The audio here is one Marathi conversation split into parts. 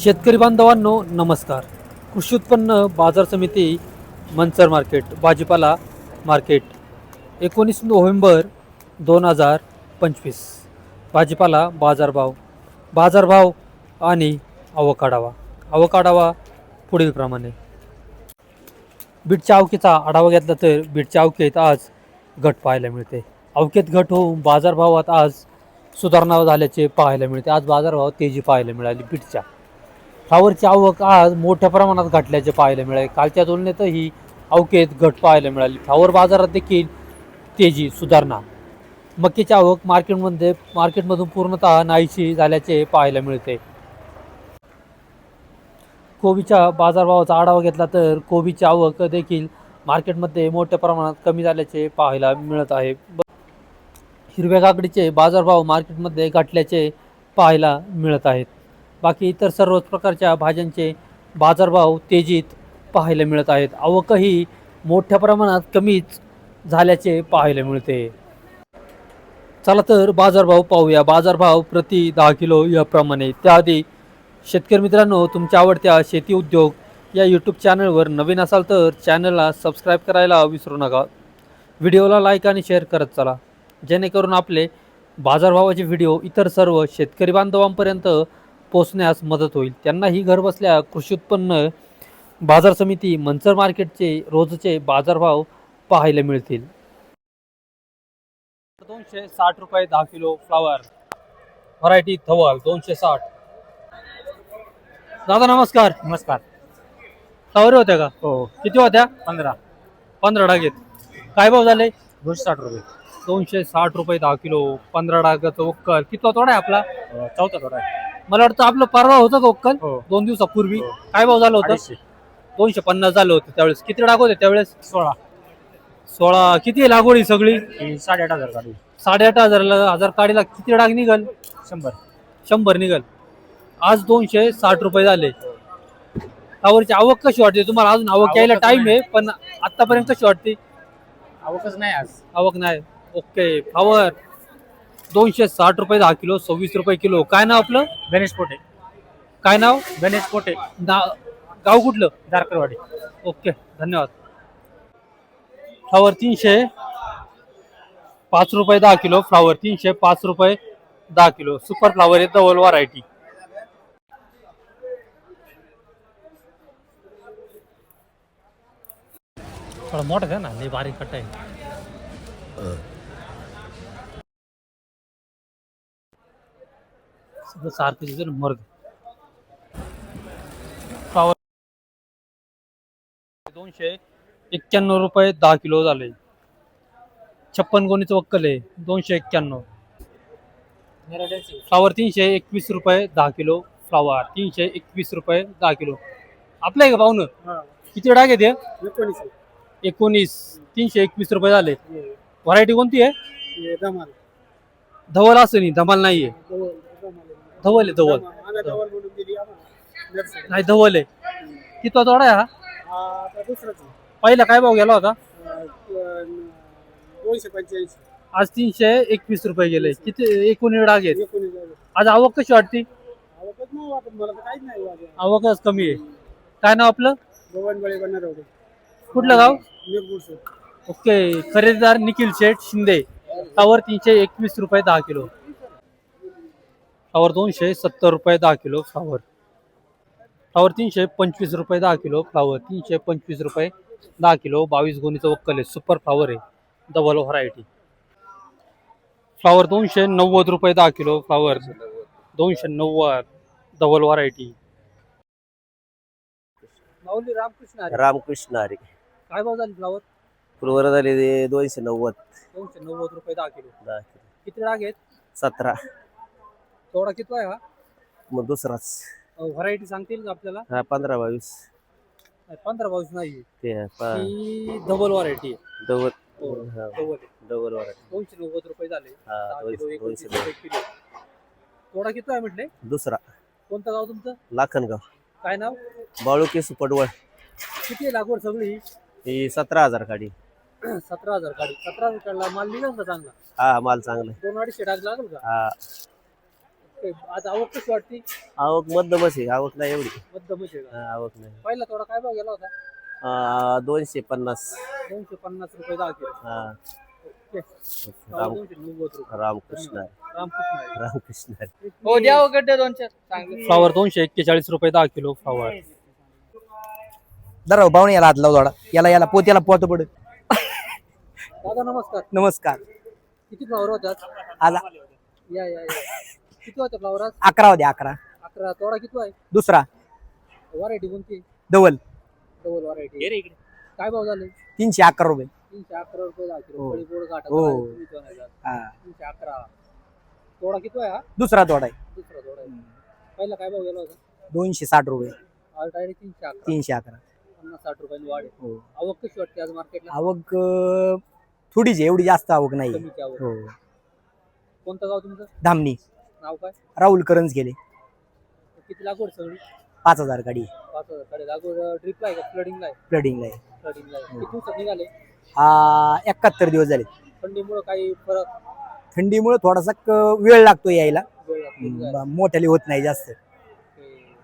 शेतकरी बांधवांनो नमस्कार. कृषी उत्पन्न बाजार समिती मंचर मार्केट भाजीपाला मार्केट एकोणीस नोव्हेंबर दोन हजार पंचवीस. भाजीपाला बाजारभाव बाजारभाव आणि आवकाढावा आवकाढावा पुढीलप्रमाणे बीटच्या अवकेचा आढावा घेतला तर बीटच्या अवकेत आज घट पाहायला मिळते. अवकेत घट होऊन बाजारभावात आज सुधारणा झाल्याचे पाहायला मिळते. आज बाजारभावात तेजी पाहायला मिळाली बीटच्या. फ्लावरची आवक आज मोठ्या प्रमाणात घटल्याचे पाहायला मिळाले. कालच्या तुलनेतही अवकेत घट पाहायला मिळाली. फ्लावर बाजारात देखील तेजी सुधारणा. मक्कीची आवक मार्केटमध्ये मार्केटमधून पूर्णतः नाहीशी झाल्याचे पाहायला मिळते. कोबीच्या बाजारभावाचा आढावा घेतला तर कोबीची आवक देखील मार्केटमध्ये मोठ्या प्रमाणात कमी झाल्याचे पाहायला मिळत आहे. हिरव्या काकडीचे बाजारभाव मार्केटमध्ये घटल्याचे पाहायला मिळत आहेत. बाकी इतर सर्वच प्रकारच्या भाज्यांचे बाजारभाव तेजीत पाहायला मिळत आहेत. आवकही मोठ्या प्रमाणात कमीच झाल्याचे पाहायला मिळते. चला तर बाजारभाव पाहूया. बाजारभाव प्रति दहा किलो याप्रमाणे. त्याआधी शेतकरी मित्रांनो तुमच्या आवडत्या शेती उद्योग या यूट्यूब चॅनलवर नवीन असाल तर चॅनलला सबस्क्राईब करायला विसरू नका. व्हिडिओला लाईक आणि शेअर करत चला. जेणेकरून आपले बाजारभावाचे व्हिडिओ इतर सर्व शेतकरी बांधवांपर्यंत पोचण्यास मदत होईल. त्यांनाही घरबसल्या कृषी उत्पन्न बाजार समिती मंचर मार्केटचे रोजचे बाजारभाव पाहायला मिळतील. दोनशे साठ रुपये दहा किलो फ्लावर. व्हरायटी धवल दोनशे साठ. दादा नमस्कार. नमस्कार. फ्लावर होत्या का? हो. किती होत्या? पंधरा. पंधरा डागेत. काय भाव झाले? दोनशे साठ रुपये. दोनशे साठ रुपये दहा किलो पंधरा डागाचं उक्कल किती तोडा आहे आपला? चौथा थोडा आहे. मला वाटतं आपलं परवा होतं का उक्कल? हो. दोन दिवसापूर्वी. हो. काय भाव झालं होतं? दोनशे पन्नास झालं होतं त्यावेळेस. किती डाग होते त्यावेळेस? सोळा. सोळा. किती आहे लागवड ही सगळी? ही साडेआठ हजार गाडी साडेआठ हजारला हजार काढीला किती डाग निघल? शंभर. शंभर निघल. आज दोनशे साठ रुपये झाले. फ्लावरची आवक कशी वाटते? तुम्हाला अजून आवक आवक यायला टाइम नाही. आहे पण आतापर्यंत कशी वाटते? आवकच नाही आज. आवक नाही. ओके. फ्लावर दोनशे साठ रुपये दहा किलो सव्वीस रुपये किलो. काय नाव आपलं? गणेश पोटे. काय नाव? गणेश पोटे. ना गाव कुठलं? दारकरवाडी. ओके धन्यवाद. फ्लावर तीनशे पाच रुपये दहा किलो. फ्लावर तीनशे पाच रुपये दहा किलो. सुपर फ्लावर आहे डबल व्हरायटी थोडा मोठा आहे ना लय बारीक कट आहे. ना मर्द. फ्लावर दोनशे एक्क्याण्णव रुपये दहा किलो झाले. छप्पन गोणीचं वक्कल आहे दोनशे एक्क्याण्णव. फ्लावर तीनशे एकवीस रुपये दहा किलो फ्लावर तीनशे एकवीस रुपये दहा किलो. आपलं आहे का पाहुणं? किती डाग आहे ते एकोणीस तीनशे एकवीस रुपये झाले. व्हरायटी कोणती आहे? धवल असं नाही धमाल आहे धवल. आहे धवल. नाही धवल आहे. किती तोडा आहे हा. पहिला काय भाव गेला होता? दोनशे पंच्याऐंशी. आज तीनशे एकवीस रुपये गेले. किती? एकूण डाग आहेत. एकोणीस झाले. आज आवक कशी वाटते? आवकच नाही वाटत. मला तर काहीच नाही वाटत. आवकच कमी आहे. काय नाव आपलं? बळी बनणार होते कुठलं गाव. ओके. खरेदीदार निखिल शेठ शिंदे. फ्लावर तीनशे एकवीस रुपये दहा किलो. फ्लावर दोनशे सत्तर रुपये दहा किलो फ्लावर. फ्लावर तीनशे पंचवीस रुपये दहा किलो फ्लावर तीनशे पंचवीस रुपये दहा किलो बावीस गोणीचं वक्कल आहे. सुपर फ्लावर आहे. डबल व्हरायटी फ्लावर दोनशे नव्वद रुपये दहा किलो फ्लावर. दोनशे नव्वद. डबल व्हरायटी माऊली रामकृष्ण हरी. रामकृष्ण हरी काय भाव झाले फ्लावर? पूर्वर झाले ते दोनशे नव्वद. दोनशे नव्वद रुपये दहा किलो. दहा किलो. किती डाग आहेत? सतरा. थोडा किती आहे हा? मग दुसराच. व्हरायटी सांगतील का आपल्याला? हा पंधरा बावीस. नाही, पंधरा बावीस नाही. ते प- ही डबल व्हरायटी आहे. डबल हो, हा, डबल आहे. डबल वर दोनशे नव्वद रुपये झाले. हा दहा किलो दोनशे एकोणतीस दोनशे रुपये किलो. थोडा किती आहे म्हटले? दुसरा. कोणतं गाव तुमचं? लाखनगाव. काय नाव? बाळुके सुपडवळ किती आहे लागवड सगळी ही? सतरा हजार गाडी. सतरा हजार काढी सतरा हजार काढला माल निघाल का चांगला? हा माल चांगला आहे. दोन अडीचशे डाग लागेल का? हा. आज आवक कशी वाटते आवक मध्यमच आहे आवक नाही एवढी. मध्यमच आहे का? हा, आवक नाही. पहिला थोडा काय भाव गेला होता? दोनशे पन्नास. दोनशे पन्नास रुपये दहा किलो. हा. ओके. राम दोनशे नव्वद रुपये रामकृष्ण. रामकृष्ण आहे. रामकृष्ण. हो द्या गड्डे दोन चार फ्लावर दोनशे एक्केचाळीस रुपये दहा किलो फ्लावर. दराव पाहुणे याला हात लाव थोडा याला याला पोत याला पोत पड. दादा नमस्कार. नमस्कार. किती फ्लावर होतात? आला. या या या. किती होते फ्लावर आज अकरा होते अकरा. अकरा. तोडा किती आहे? दुसरा. व्हरायटी कोणती? Double double variety. काय भाव झाले? तीनशे अकरा रुपये. तीनशे अकरा रुपये दहा किलो हो. हो. तुम्ही. हा. तीनशे अकरा. तोडा किती आहे हा? दुसरा तोडा आहे. दुसरा तोडा आहे. पहिला काय भाव गेला होता? दोनशे साठ रुपये. आज डायरेक्ट तीनशे अकरा. तीनशे अकरा. पन्नास साठ रुपयाने वाढ आहे. हो. आवक कशी वाटते आज मार्केटला आवक अं, थोडीच आहे. एवढी जास्त आवक नाही कमीची आवक. हो. कोणतं गाव तुमचं? धामणी. नाव काय? राहुल करंज गेले. किती लागवड सगळी? पाच हजार गाडी पाच हजारकडे लागवड ड्रिपला आहे का? फ्लडिंगला आहे? फ्लडिंगला आहे. फ्लडिंगला आहे. किती दिवसात निघाले? हा एकाहत्तर दिवस झाले. थंडीमुळे काही फरक? थंडीमुळे थोडासा क- वेळ लागतो यायला. वेळ लागतो मोठ्याली होत नाही जास्त. ते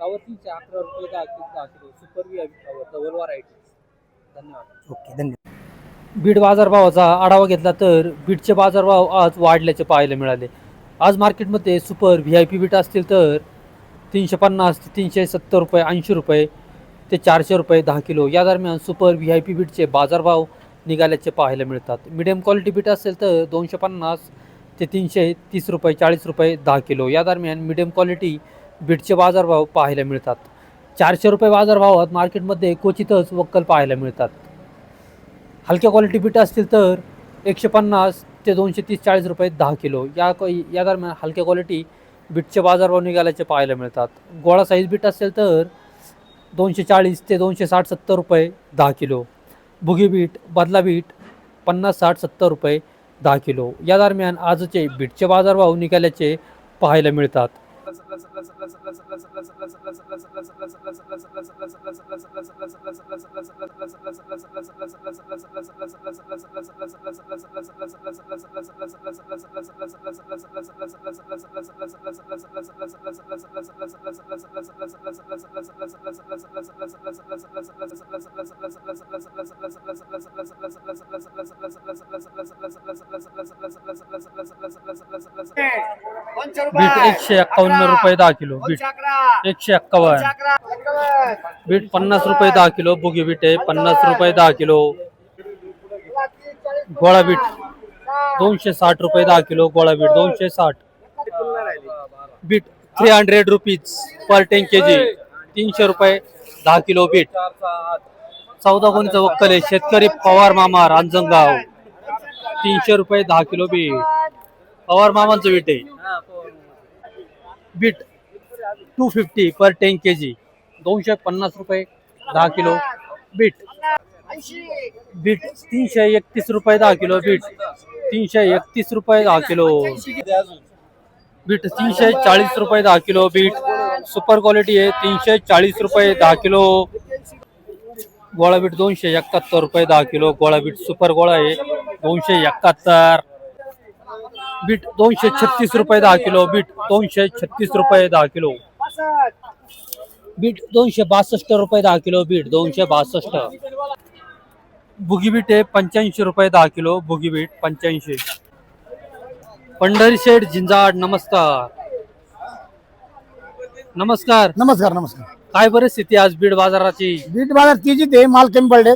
गावात तीनशे अकरा रुपये दहा किलो दहा किलो. सुपर डबल व्हरायटी धन्यवाद. ओके धन्यवाद. बीड बाजारभावाचा आढावा घेतला तर बीडचे बाजारभाव आज वाढल्याचे पाहायला मिळाले. आज मार्केटमध्ये super V I P beet असतील तर तीनशे पन्नास ते तीनशे सत्तर रुपये ऐंशी रुपये ते चारशे रुपये दहा किलो. या दरम्यान सुपर व्ही आय पी बीटचे बाजारभाव निघाल्याचे पाहायला मिळतात. मिडियम क्वालिटी बीट असेल तर दोनशे पन्नास ते तीनशे तीस रुपये चाळीस रुपये दहा किलो. या दरम्यान मिडियम क्वालिटी बीटचे बाजारभाव पाहायला मिळतात. चारशे रुपये बाजारभावात मार्केटमध्ये क्वचितच वक्कल पाहायला मिळतात. हलक्या क्वालिटी बीट असतील तर एकशे पन्नास ते दोनशे तीस चाळीस रुपये दहा किलो. या या दरम्यान हलक्या क्वालिटी बीटचे बाजारभाव निघाल्याचे पाहायला मिळतात. गोळा साईज बीट असेल तर दोनशे चाळीस ते दोनशे साठ सत्तर रुपये दहा किलो. भुगी बीट बदला बीट पन्नास साठ सत्तर रुपये दहा किलो. या दरम्यान आजचे बीटचे बाजारभाव निघाल्याचे पाहायला मिळतात. एकशे एक्कावन्न रुपये दहा किलो बीट. एकशे एक्कावन्न. बीट पन्नास रुपये दहा किलो बुगी बीट आहे पन्नास रुपये दहा किलो. गोळा बीट. दोनशे साठ रुपये दहा किलो गोळा बीट. दोनशे साठ. Beet three hundred rupees per ten K G तीनशे रुपये दहा किलो बीट. चौदा कोणीचं वक्कल आहे. शेतकरी पवार मामा रांजणगाव. तीनशे रुपये दहा किलो बीट. पवार मामांचं बीट आहे. Beet two fifty per ten K G दोनशे पन्नास रुपये दहा किलो बीट. बीट तीनशे एकतीस रुपये दहा किलो बीट. तीनशे एकतीस रुपये दहा किलो. बीट तीनशे चाळीस रुपये दहा किलो बीट. सुपर क्वालिटी आहे तीनशे चाळीस रुपये दहा किलो. गोळा बीट दोनशे एकाहत्तर रुपये दहा किलो. गोळा बीट सुपर गोळा आहे दोनशे एकाहत्तर. बीट दोनशे छत्तीस रुपये दहा किलो बीट दोनशे छत्तीस रुपये दहा किलो. बीट दोनशे बासष्ट रुपये दहा किलो बीट दोनशे बासष्ट. बुगी बीट आहे पंच्याऐंशी रुपये दहा किलो बुगी बीट पंच्याऐंशी. पंढरी शेठ झिंजाड नमस्कार. नमस्कार. नमस्कार नमस्कार. काय परिस्थिती आज बीड बाजाराची? बीट बाजार तिची ते माल कमी पडले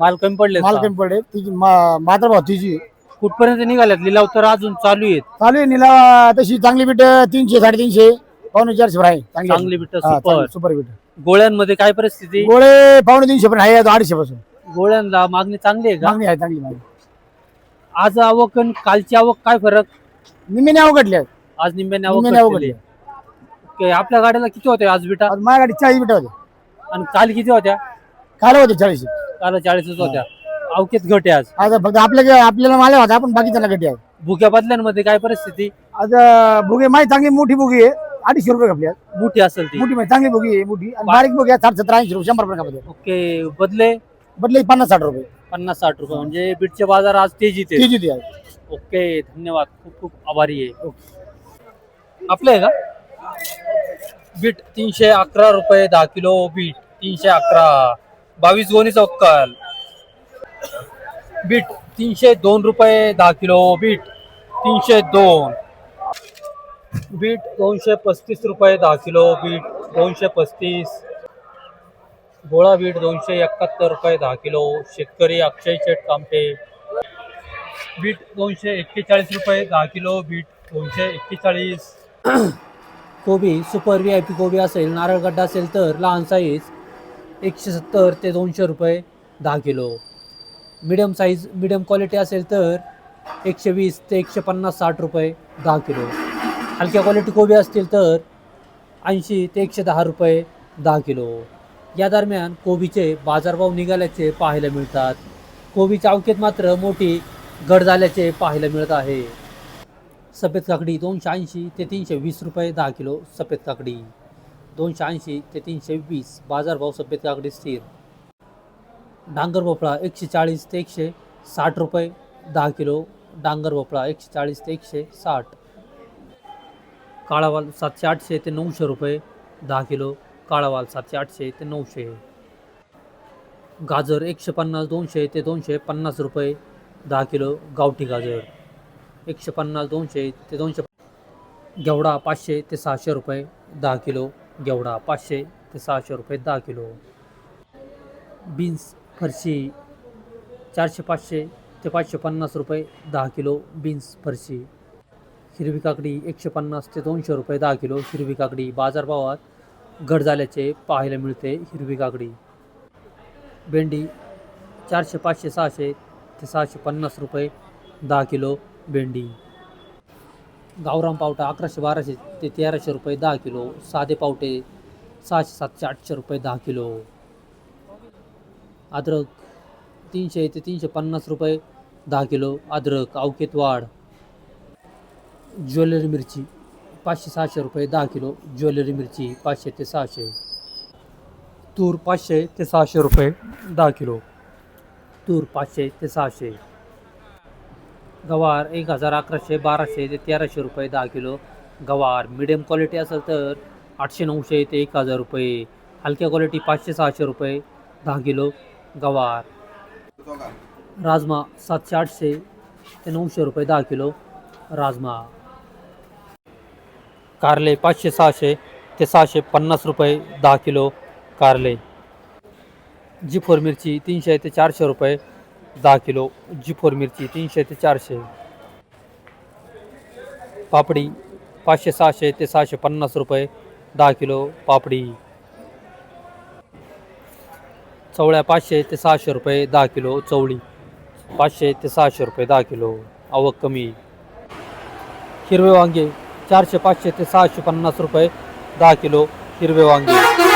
माल कमी पडले माल कमी पडले तिची बाजार भाव तिची कुठपर्यंत निघाल्यात? लिलाव तर अजून चालू आहेत. चालू आहे निला तशी चांगली बीट तीनशे साडेतीनशे पावणे चारशे पण आहे. चांगली बीट हा, सुपर चांगली सुपर. बीट. गोळ्यांमध्ये काय परिस्थिती? गोळे पावणे तीनशे पण आहे अडीचशे पासून. गोळ्यांना मागणी चांगली आहे का? चांगली आहे चांगली मागणी. आज आवक आणि कालची आवक काय फरक? निम्मे अवघडले. आज निम्म्याने निम्म्याने आवक अवघडले ओके आपल्या गाड्याला किती होत्या आज बिटा? माझ्या गाडी चाळीस बीट होते आणि काल किती होत्या? काल होते चाळीस. काल चाळीसच होत्या. अवकेत घटे आज. फक्त आपल्या आपल्याला माल होता आपण बाकीच्या गड्डी आहे. भुक्या बदल्यांमध्ये काय परिस्थिती? आज बुगे माहिती चांगली मोठी बुगी आहे. अडीचशे रुपये कापली आज. मोठी असेल ती. मोठी माहिती चांगली बुगी आहे मोठी. आणि बारीक बुगी आहे साठ सत्तर ऐंशी रुपये शंभर रुपये कापते ओके बदले? बदले पन्नास साठ रुपये. पन्नास साठ रुपये म्हणजे बीटचे बाजार आज तेजीत आहे. ती आहे. ओके धन्यवाद. खूप खूप आभारी आहे. आपलं आहे का? बीट तीनशे अकरा रुपये दहा किलो बीट तीनशे अकरा. बावीस गोणीचा उक्कल बीट तीनशे दोन रुपये दहा किलो बीट तीनशे दोन. बीट दोनशे पस्तीस रुपये दहा किलो बीट दोनशे पस्तीस. गोळा बीट दोनशे एकाहत्तर रुपये दहा किलो शेतकरी अक्षय शेठ कामटे बीट दोनशे एक्केचाळीस रुपये दहा किलो बीट दोनशे एक्केचाळीस. कोबी सुपर व्ही आय पी कोबी असेल नारळगड्डा असेल तर लहान साईज एकशे सत्तर ते दोनशे रुपये दहा किलो. मिडियम साईज मिडियम क्वालिटी असेल तर एकशे वीस ते एकशे पन्नास साठ रुपये दहा किलो. हलक्या क्वालिटी कोबी असतील तर ऐंशी ते एकशे दहा रुपये दहा किलो. या दरम्यान कोबीचे बाजारभाव निघाल्याचे पाहायला मिळतात. कोबीच्या अवकेत मात्र मोठी घट झाल्याचे पाहायला मिळत आहे. सफेद काकडी दोनशे ऐंशी ते तीनशे वीस रुपये दहा किलो सफेद काकडी. दोनशे ऐंशी ते तीनशे वीस बाजारभाव सफेद काकडी स्थिर. डांगर भोपळा एकशे चाळीस ते एकशे साठ रुपये दहा किलो डांगर भोपळा एकशे चाळीस ते एकशे साठ. काळावाल सातशे आठशे ते नऊशे रुपये दहा किलो काळावाल सातशे आठशे ते नऊशे. गाजर एकशे पन्नास दोनशे ते दोनशे पन्नास रुपये दहा किलो गावठी गाजर एकशे पन्नास दोनशे ते दोनशे गेवडा पाचशे ते सहाशे रुपये दहा किलो गेवडा पाचशे ते सहाशे रुपये दहा किलो. बीन्स फरशी चारशे पाचशे ते पाचशे पन्नास रुपये दहा किलो बीन्स फरशी. हिरवी काकडी एकशे पन्नास ते दोनशे रुपये दहा किलो हिरवी काकडी. बाजारभावात घट झाल्याचे पाहायला मिळते हिरवी काकडी. भेंडी चारशे पाचशे सहाशे ते सहाशे पन्नास रुपये दहा किलो भेंडी. गावराम पावटा अकराशे बाराशे ते तेराशे रुपये दहा किलो. साधे पावटे सहाशे सातशे आठशे रुपये दहा किलो. अद्रक तीनशे ते तीनशे पन्नास रुपये दहा किलो अद्रक अवकेत वाढ. ज्वेलरी मिरची पाचशे सहाशे रुपये दहा किलो ज्वेलरी मिरची पाचशे ते सहाशे. तूर पाचशे ते सहाशे रुपये दहा किलो. तूर पाचशे ते सहाशे. गवार एक हजार अकराशे बाराशे ते तेराशे रुपये दहा किलो. गवार मिडियम क्वालिटी असेल तर आठशे नऊशे ते एक हजार रुपये. हलक्या क्वालिटी पाचशे सहाशे रुपये दहा किलो. गवार राजमा सातशे आठशे ते नऊशे रुपये दहा किलो राजमा कारले पाचशे सहाशे ते सहाशे पन्नास रुपये दहा किलो कारले जी फोर मिरची तीनशे ते चारशे रुपये दहा किलो जी फोर मिरची तीनशे ते चारशे पापडी पाचशे सहाशे ते सहाशे पन्नास रुपये दहा किलो पापडी चवळ्या पाचशे ते सहाशे रुपये दहा किलो चवळी पाचशे ते सहाशे रुपये दहा किलो आवक कमी. हिरवे वांगे चारशे पाचशे ते सहाशे पन्नास रुपये दहा किलो हिरवे वांगे.